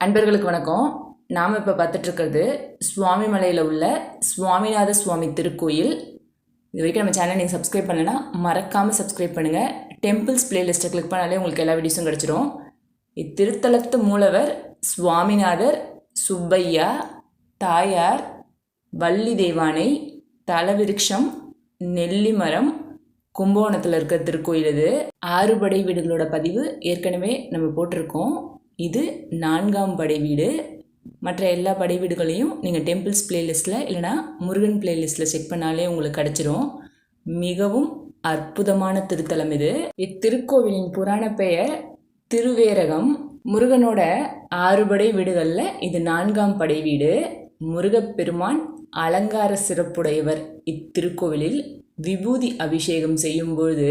அன்பர்களுக்கு வணக்கம். நாம் இப்போ பார்த்துட்ருக்கிறது சுவாமி மலையில் உள்ள சுவாமிநாத சுவாமி திருக்கோயில். இது வரைக்கும் நம்ம சேனல் நீங்கள் சப்ஸ்கிரைப் பண்ணலைன்னா மறக்காமல் சப்ஸ்கிரைப் பண்ணுங்கள் டெம்பிள்ஸ் பிளேலிஸ்ட்டை கிளிக் பண்ணாலே உங்களுக்கு எல்லா வீடியோஸும் கிடச்சிரும். இத்திருத்தலத்து மூலவர் சுவாமிநாதர் சுப்பையா தாயார் வள்ளி தேவானை தலவிருட்சம் நெல்லிமரம் கும்பகோணத்தில் இருக்கிற திருக்கோயில் இது. ஆறுபடை வீடுகளோட பதிவு ஏற்கனவே நம்ம போட்டிருக்கோம். இது நான்காம் படை வீடு. மற்ற எல்லா படை வீடுகளையும் நீங்கள் டெம்பிள்ஸ் பிளேலிஸ்ட்டில் இல்லைனா முருகன் பிளேலிஸ்ட்டில் செக் பண்ணாலே உங்களுக்கு கிடச்சிரும். மிகவும் அற்புதமான திருத்தலம் இது. இத்திருக்கோவிலின் புராண பெயர் திருவேரகம். முருகனோட ஆறுபடை வீடுகளில் இது நான்காம் படை வீடு. முருகப்பெருமான் அலங்கார சிறப்புடையவர் இத்திருக்கோவிலில் விபூதி அபிஷேகம் செய்யும்பொழுது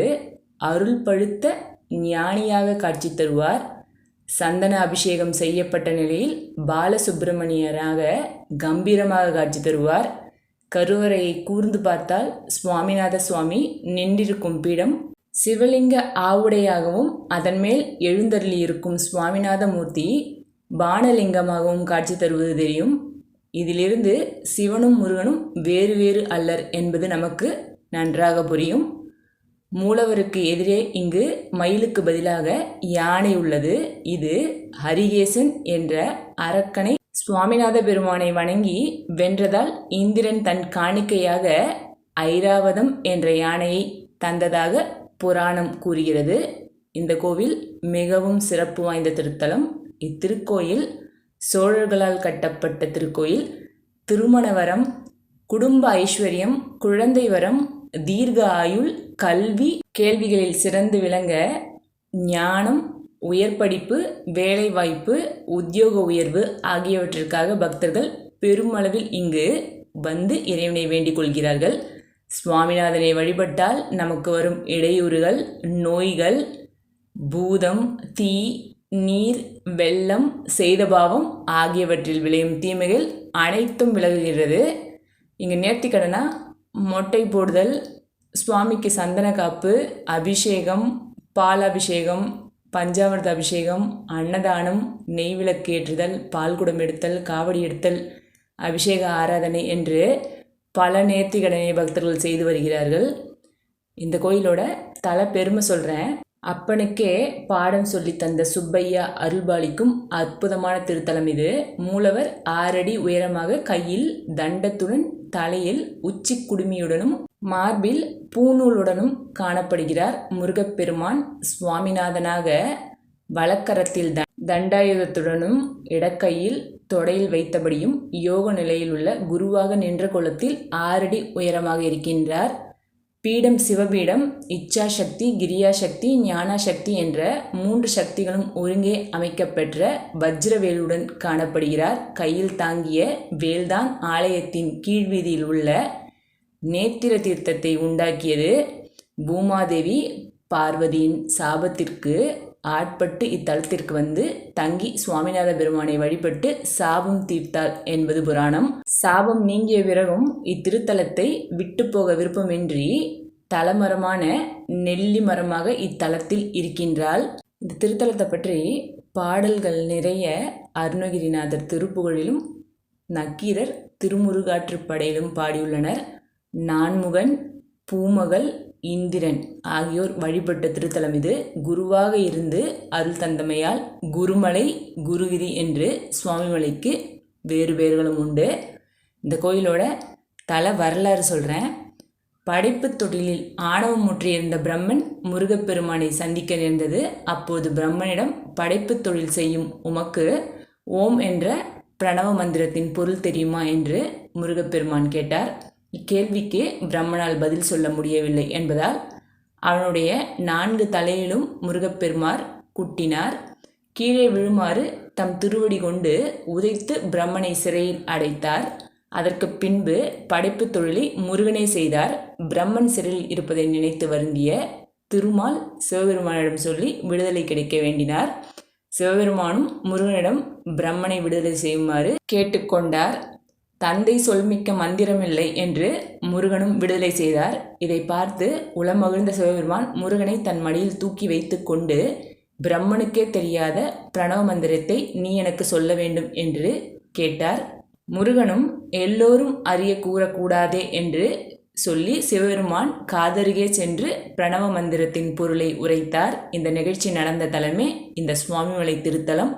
அருள் பழுத்த ஞானியாக காட்சி தருவார். சந்தன அபிஷேகம் செய்யப்பட்ட நிலையில் பாலசுப்பிரமணியராக கம்பீரமாக காட்சி தருவார். கருவறையை கூர்ந்து பார்த்தால் சுவாமிநாத சுவாமி நின்றிருக்கும் பீடம் சிவலிங்க ஆவுடையாகவும் அதன் மேல் எழுந்தருளியிருக்கும் சுவாமிநாத மூர்த்தி பானலிங்கமாகவும் காட்சி தருவது தெரியும். இதிலிருந்து சிவனும் முருகனும் வேறு வேறு அல்லர் என்பது நமக்கு நன்றாக புரியும். மூலவருக்கு எதிரே இங்கு மயிலுக்கு பதிலாக யானை உள்ளது. இது ஹரிகேசன் என்ற அரக்கனை சுவாமிநாத பெருமானை வணங்கி வென்றதால் இந்திரன் தன் காணிக்கையாக ஐராவதம் என்ற யானையை தந்ததாக புராணம் கூறுகிறது. இந்த கோவில் மிகவும் சிறப்பு வாய்ந்த திருத்தலம். இத்திருக்கோயில் சோழர்களால் கட்டப்பட்ட திருக்கோயில். திருமண வரம் குடும்ப ஐஸ்வர்யம் குழந்தை வரம் தீர்க்க ஆயுள் கல்வி கேள்விகளில் சிறந்து விளங்க ஞானம் உயர் படிப்பு வேலைவாய்ப்பு உத்தியோக உயர்வு ஆகியவற்றிற்காக பக்தர்கள் பெருமளவில் இங்கு வந்து இறைவனை வேண்டிக் கொள்கிறார்கள். சுவாமிநாதனை வழிபட்டால் நமக்கு வரும் இடையூறுகள் நோய்கள் பூதம் தீ நீர் வெள்ளம் செய்தபாவம் ஆகியவற்றில் விளையும் தீமைகள் அனைத்தும் விலகுகிறது இங்கே நேர்த்திக்கடனா மொட்டை போடுதல் சுவாமிக்கு சந்தன காப்பு அபிஷேகம் பால் அபிஷேகம் பஞ்சாமிர்த அபிஷேகம் அன்னதானம் நெய் விளக்கு ஏற்றுதல் பால் குடம் எடுத்தல் காவடி எடுத்தல் அபிஷேக ஆராதனை என்று பல நேர்த்திக்கடனை பக்தர்கள் செய்து வருகிறார்கள். இந்த கோயிலோட தல பெருமை சொல்கிறேன் அப்பனுக்கே பாடம் சொல்லி தந்த சுப்பையா அருள்பாலிக்கும் அற்புதமான திருத்தலம் இது. மூலவர் ஆறடி உயரமாக கையில் தண்டத்துடன் தலையில் உச்சி குடுமியுடனும் மார்பில் பூநூலுடனும் காணப்படுகிறார் முருகப்பெருமான் சுவாமிநாதனாக வழக்கரத்தில் த தண்டாயுதத்துடனும் இடக்கையில் தொடையில் வைத்தபடியும் யோக நிலையில் உள்ள குருவாக நின்ற குளத்தில் ஆறடி உயரமாக இருக்கின்றார். பீடம் சிவபீடம் இச்சாசக்தி கிரியாசக்தி ஞானாசக்தி என்ற மூன்று சக்திகளும் ஒருங்கே அமைக்கப்பெற்ற வஜ்ரவேலுடன் காணப்படுகிறார். கையில் தாங்கிய வேல்தான் ஆலயத்தின் கீழ்வீதியில் உள்ள நேத்திர தீர்த்தத்தை உண்டாக்கியது. பூமாதேவி பார்வதியின் சாபத்திற்கு ஆட்பட்டு இத்தலத்திற்கு வந்து தங்கி சுவாமிநாத பெருமானை வழிபட்டு சாபம் தீர்த்தாள் என்பது புராணம். சாபம் நீங்கிய பிறகும் இத்திருத்தலத்தை விட்டு போக விருப்பமின்றி தலமரமான நெல்லி மரமாக இத்தலத்தில் இருக்கின்றாள். இந்த திருத்தலத்தை பற்றி பாடல்கள் நிறைய அருணகிரிநாதர் திருப்புகழிலும் நக்கீரர் திருமுருகாற்றுப்படையிலும் பாடியுள்ளனர். நான்முகன் பூமகள் இந்திரன் ஆகியோர் வழிபட்ட திருத்தலம் இது. குருவாக இருந்து அருள் தந்தமையால் குருமலை குருகிரி என்று சுவாமிமலைக்கு வேறு பேர்களும் உண்டு. இந்த கோயிலோட தல வரலாறு சொல்கிறேன் படைப்பு தொழிலில் ஆணவம் முற்றியிருந்த பிரம்மன் முருகப்பெருமானை சந்திக்க நேர்ந்தது. அப்போது பிரம்மனிடம் படைப்பு தொழில் செய்யும் உமக்கு ஓம் என்ற பிரணவ மந்திரத்தின் பொருள் தெரியுமா என்று முருகப்பெருமான் கேட்டார். இக்கேள்விக்கு பிரம்மனால் பதில் சொல்ல முடியவில்லை என்பதால் அவனுடைய நான்கு தலையிலும் முருகப்பெருமார் குட்டினார். கீழே விழுமாறு தம் திருவடி கொண்டு உதைத்து பிரம்மனை சிறையில் அடைத்தார். அதற்கு பின்பு படைப்பு தொழிலை முருகனை செய்தார். பிரம்மன் சிறையில் இருப்பதை நினைத்து வருந்திய திருமால் சிவபெருமானிடம் சொல்லி விடுதலை கிடைக்க வேண்டினார். சிவபெருமானும் முருகனிடம் பிரம்மனை விடுதலை செய்யுமாறு கேட்டுக்கொண்டார். தந்தை சொல்மிக்க மந்திரமில்லை என்று முருகனும் விடுதலை செய்தார். இதை பார்த்து உளமகிழ்ந்த சிவபெருமான் முருகனை தன் மடியில் தூக்கி வைத்து கொண்டு பிரம்மனுக்கே தெரியாத பிரணவ மந்திரத்தை நீ எனக்கு சொல்ல வேண்டும் என்று கேட்டார். முருகனும் எல்லோரும் அறிய கூறக்கூடாதே என்று சொல்லி சிவபெருமான் காதருகே சென்று பிரணவ மந்திரத்தின் பொருளை உரைத்தார். இந்த நிகழ்ச்சி நடந்த தலமே இந்த சுவாமிமலை திருத்தலம்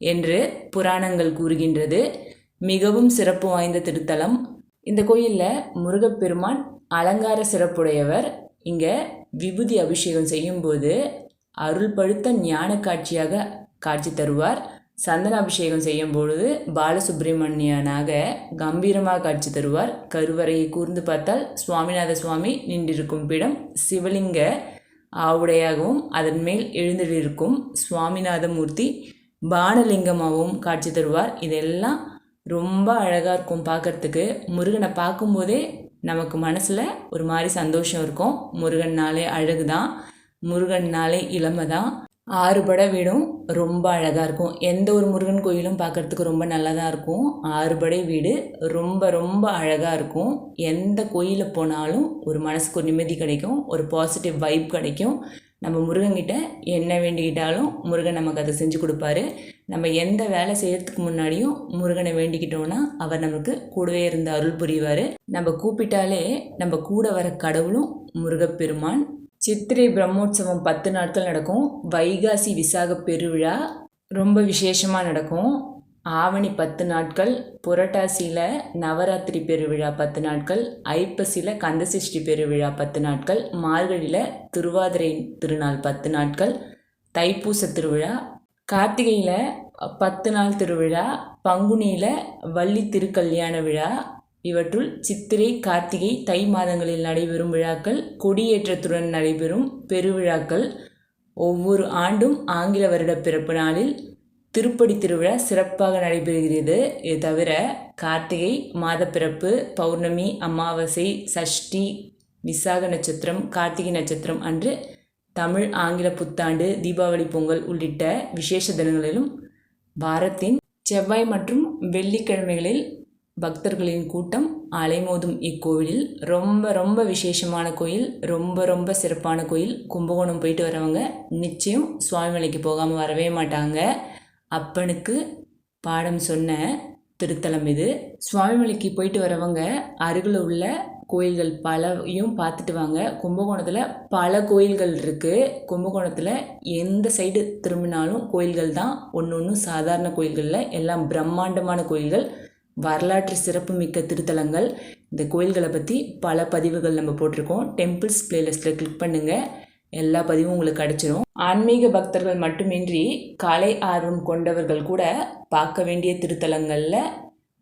என்று புராணங்கள் கூறுகின்றது. மிகவும் சிறப்பு வாய்ந்த திருத்தலம். இந்த கோயிலில் முருகப்பெருமான் அலங்கார சிறப்புடையவர். இங்கே விபூதி அபிஷேகம் செய்யும்போது அருள் பழுத்த ஞான காட்சியாக காட்சி தருவார். சந்தன அபிஷேகம் செய்யும் பொழுது பாலசுப்ரமணியனாக கம்பீரமாக காட்சி தருவார். கருவறையை கூர்ந்து பார்த்தால் சுவாமிநாத சுவாமி நின்றிருக்கும் பிடம். சிவலிங்க ஆவுடையாகவும் அதன் மேல் எழுந்திருக்கும் சுவாமிநாத மூர்த்தி பானலிங்கமாகவும் காட்சி தருவார். இதெல்லாம் ரொம்ப அழகாக இருக்கும் பார்க்குறதுக்கு முருகனை பார்க்கும்போதே நமக்கு மனசில் ஒரு மாதிரி சந்தோஷம் இருக்கும். முருகன்னாலே அழகு தான் முருகன்னாலே இளமை தான் ஆறுபட வீடும் ரொம்ப அழகாக இருக்கும். எந்த ஒரு முருகன் கோயிலும் பார்க்குறதுக்கு ரொம்ப நல்லதாக இருக்கும். ஆறுபடை வீடு ரொம்ப ரொம்ப அழகாக இருக்கும். எந்த கோயிலில் போனாலும் ஒரு மனசுக்கு ஒரு நிம்மதி கிடைக்கும். ஒரு பாசிட்டிவ் வைப் கிடைக்கும். நம்ம முருகன்கிட்ட என்ன வேண்டிக்கிட்டாலும் முருகன் நமக்கு அதை செஞ்சு கொடுப்பாரு. நம்ம எந்த வேலை செய்கிறதுக்கு முன்னாடியும் முருகனை வேண்டிக்கிட்டோன்னா அவர் நமக்கு கூடவே இருந்து அருள் புரிவார். நம்ம கூப்பிட்டாலே நம்ம கூட வர கடவுளும் முருகப்பெருமான். சித்திரை பிரம்மோற்சவம் பத்து நாட்கள் நடக்கும். வைகாசி விசாக பெருவிழா ரொம்ப விசேஷமாக நடக்கும். ஆவணி பத்து நாட்கள் புரட்டாசியில் நவராத்திரி பெருவிழா பத்து நாட்கள் ஐப்பசியில் கந்தசஷ்டி பெருவிழா பத்து நாட்கள் மார்கழியில் திருவாதிரை திருநாள் பத்து நாட்கள் தைப்பூச திருவிழா கார்த்திகையில் பத்து நாள் திருவிழா பங்குனியில் வள்ளி திருக்கல்யாண விழா இவற்றுள் சித்திரை கார்த்திகை தை மாதங்களில் நடைபெறும் விழாக்கள் கொடியேற்றத்துடன் நடைபெறும் பெருவிழாக்கள். ஒவ்வொரு ஆண்டும் ஆங்கில வருட பிறப்பு நாளில் திருப்படி திருவிழா சிறப்பாக நடைபெறுகிறது. இது தவிர கார்த்திகை மாதப்பிறப்பு பௌர்ணமி அமாவாசை சஷ்டி விசாக நட்சத்திரம் கார்த்திகை நட்சத்திரம் அன்று தமிழ் ஆங்கில புத்தாண்டு தீபாவளி பொங்கல் உள்ளிட்ட விசேஷ தினங்களிலும் பாரத்தின் செவ்வாய் மற்றும் வெள்ளிக்கிழமைகளில் பக்தர்களின் கூட்டம் அலைமோதும் இக்கோவிலில். ரொம்ப ரொம்ப விசேஷமான கோயில் ரொம்ப ரொம்ப சிறப்பான கோயில். கும்பகோணம் போயிட்டு வரவங்க நிச்சயம் சுவாமிமலைக்கு போகாமல் வரவே மாட்டாங்க. அப்பனுக்கு பாடம் சொன்ன திருத்தலம் இது. சுவாமிமலைக்கு போயிட்டு வரவங்க அருகில் உள்ள கோயில்கள் பலவையும் பார்த்துட்டு வாங்க. கும்பகோணத்தில் பல கோயில்கள் இருக்குது கும்பகோணத்தில் எந்த சைடு திரும்பினாலும் கோயில்கள் தான் ஒன்று ஒன்று சாதாரண கோயில்களில் எல்லாம் பிரம்மாண்டமான கோயில்கள். வரலாற்று சிறப்புமிக்க திருத்தலங்கள். இந்த கோயில்களை பற்றி பல பதிவுகள் நம்ம போட்டிருக்கோம். டெம்பிள்ஸ் பிளேலிஸ்ட்டில் கிளிக் பண்ணுங்கள் எல்லா பதிவும் உங்களுக்கு கிடைச்சிடும் ஆன்மீக பக்தர்கள் மட்டுமின்றி கலை ஆர்வம் கொண்டவர்கள் கூட பார்க்க வேண்டிய திருத்தலங்களில்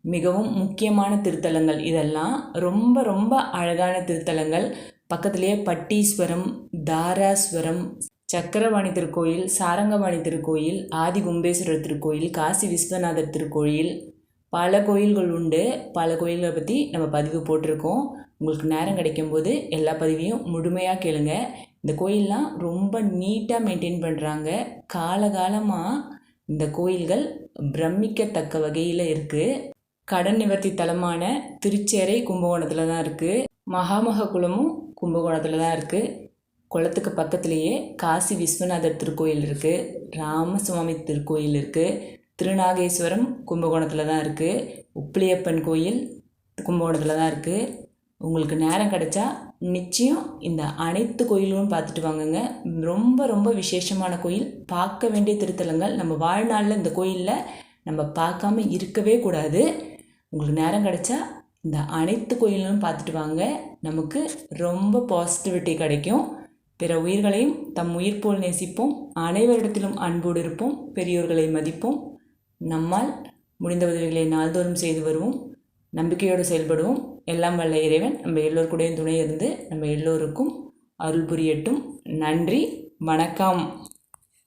மிகவும் முக்கியமான திருத்தலங்கள் இதெல்லாம். ரொம்ப ரொம்ப அழகான திருத்தலங்கள். பக்கத்துலேயே பட்டீஸ்வரம் தாராஸ்வரம் சக்கரவாணி திருக்கோயில் சாரங்கவாணி திருக்கோயில் ஆதி கும்பேஸ்வரர் திருக்கோயில் காசி விஸ்வநாதர் திருக்கோயில். பல கோயில்கள் உண்டு. பல கோயில்களை பற்றி நம்ம பதிவு போட்டிருக்கோம். உங்களுக்கு நேரம் கிடைக்கும்போது எல்லா பதிவையும் முழுமையாக கேளுங்கள் இந்த கோயிலெலாம் ரொம்ப நீட்டாக மெயின்டைன் பண்ணுறாங்க காலகாலமாக இந்த கோயில்கள் பிரமிக்கத்தக்க வகையில் இருக்குது கடன் நிவர்த்தி தலமான திருச்சேரை கும்பகோணத்தில் தான் இருக்குது மகாமக குளமும் கும்பகோணத்தில் தான் இருக்குது குளத்துக்கு பக்கத்துலேயே காசி விஸ்வநாதர் திருக்கோயில் இருக்குது ராமசுவாமி திருக்கோயில் இருக்குது திருநாகேஸ்வரம் கும்பகோணத்தில் தான் இருக்குது உப்பிலியப்பன் கோயில் கும்பகோணத்தில் தான் இருக்குது உங்களுக்கு நேரம் கிடைச்சா நிச்சயம் இந்த அனைத்து கோயிலும் பார்த்துட்டு வாங்குங்க. ரொம்ப ரொம்ப விசேஷமான கோயில். பார்க்க வேண்டிய திருத்தலங்கள் நம்ம வாழ்நாளில் இந்த கோயிலில் நம்ம பார்க்காம இருக்கவே கூடாது. உங்களுக்கு நேரம் கிடைச்சா இந்த அனைத்து கோயிலும் பார்த்துட்டு வாங்க. நமக்கு ரொம்ப பாசிட்டிவிட்டி கிடைக்கும். பிற உயிர்களையும் தம் உயிர் போல் நேசிப்போம். அனைவரிடத்திலும் அன்போடு இருப்போம். பெரியோர்களை மதிப்போம். நம்மால் முடிந்த உதவிகளை நாள்தோறும் செய்து வருவோம். நம்பிக்கையோடு செயல்படுவோம். எல்லாம் வல்ல இறைவன். நம்ம எல்லோருக்கூடையும் துணை இருந்து நம்ம எல்லோருக்கும் அருள் புரியட்டும். நன்றி. வணக்கம்.